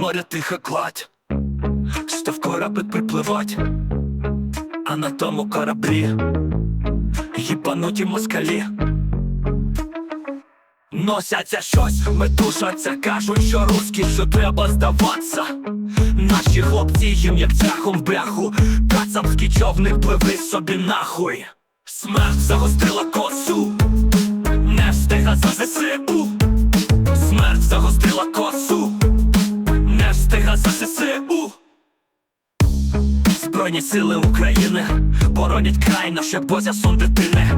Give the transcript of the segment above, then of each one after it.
моря тиха гладь, став кораблик припливать, а на тому кораблі їбануті москалі. Носяться щось, метушаться, кажуть, що русські, що треба здаватися. Наші хлопці їм як цяхом в бляху, кацапські човни пливли собі нахуй. Смерть загострила косу, не встига за ЗСУ. Збройні сили України боронять край наше бозя сон дитини.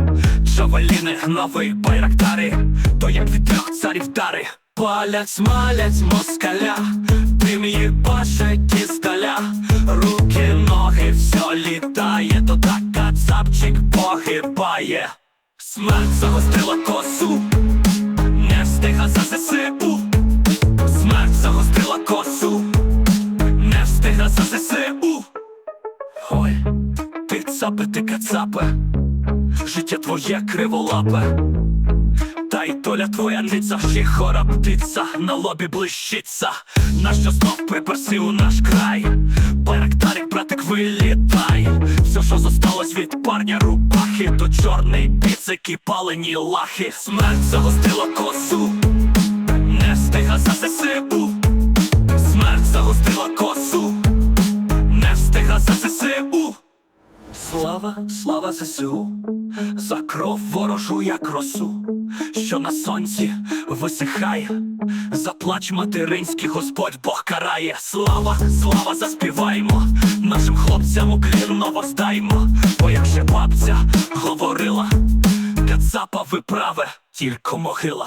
Джавеліни, нові байрактари, то як від трьох царів дари. Палять, смалять москаля, дим їбашить із даля Руки, ноги, все літає, то так кацапчик погибає. Смерть загострила косу, не встига за ЗСУ. Ти цапе, ти кацапе, життя твоє криволапе, та й доля твоя ниця, ще хора птиця, на лобі блищиться, нащо знов приперси у наш край, Байрактарик, братик, вилітай, все, що зосталось від парня рубахи, то чорний біцик і палені лахи, смерть загостила косу, не встига за Слава, слава ЗСУ, за кров ворожу як росу, що на сонці висихає, за плач материнський Господь Бог карає. Слава, слава, заспіваймо, нашим хлопцям уклін воздаймо, бо як же бабця говорила, Кацапа виправе, тільки могила.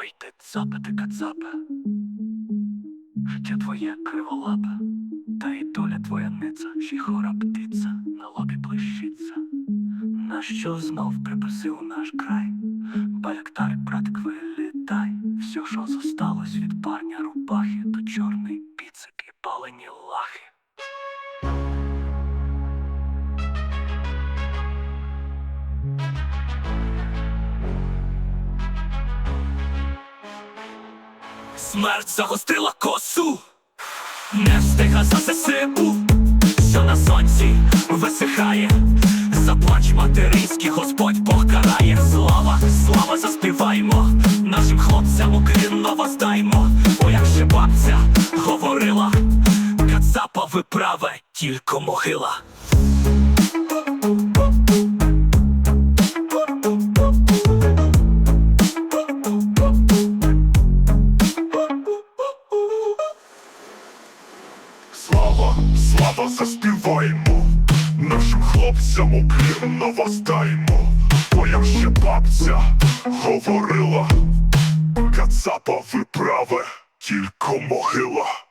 Ой, ти цапе, ти кацапе, життя твоє криволапе, та й доля твоя ниця, ще хора птиця, на лобі блищиться. Нащо знов припросив наш край? Баляктар, братик, вилітай, все, що зосталось Смерть загострила косу, не встига за ЗСУ, що на сонці висихає, заплач материнський Господь Бог карає. Слава, слава, заспіваймо, нашим хлопцям уклінно воздаймо, бо як же бабця говорила, Кацапа виправе, тільки могила. Слава заспіваємо, нашим хлопцям уклінно воздаймо, бо як ще бабця говорила, Кацапа виправе, тільки могила.